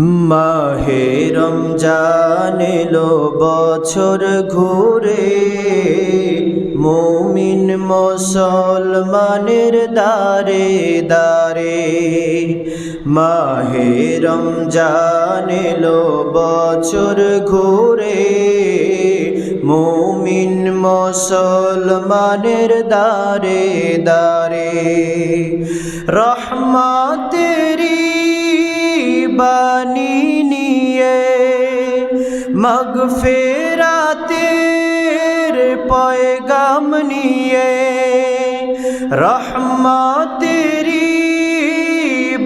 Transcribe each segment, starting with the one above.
মাহে রমজান বছর ঘুরে, মুমিন মুসলমানের দারে দারে মাহে রমজান বছর ঘুরে, মুমিন মুসলমানের দারে দারে রহমাতেরি বাণী নিয়ে মগফেরাতের পয়গাম নিয়ে রহমাতেরি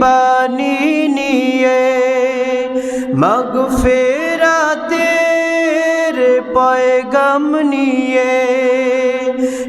বাণী নিয়ে মগফেরাতের পয়গাম নিয়ে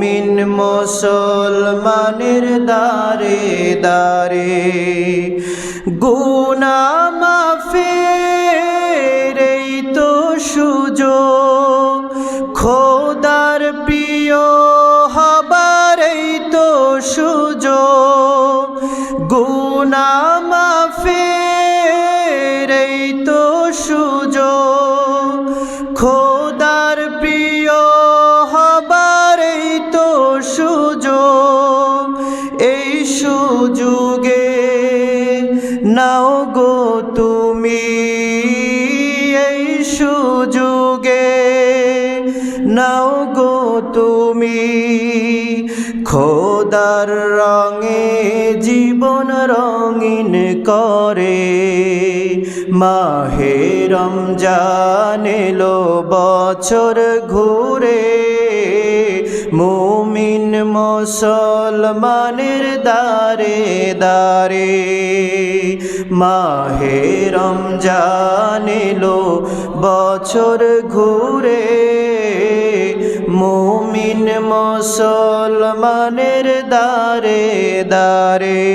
মুমিন মুসলমানের দারে দারে গুনা মাফের এই তো সুযোগ। খোদার প্রিয় হবার তো সুযোগ। গুনা মাফের এই তো সুযোগ। খোদার নাও গো তুমি এই সুযোগে। নাও গো তুমি খোদার রঙে জীবন রঙিন করে। মাহে রমজান এলো বছর ঘুরে। মুমিন মুসলমানের দারে দারে মাহে রমজান এলো বছর ঘুরে। মুমিন মুসলমানের দারে দারে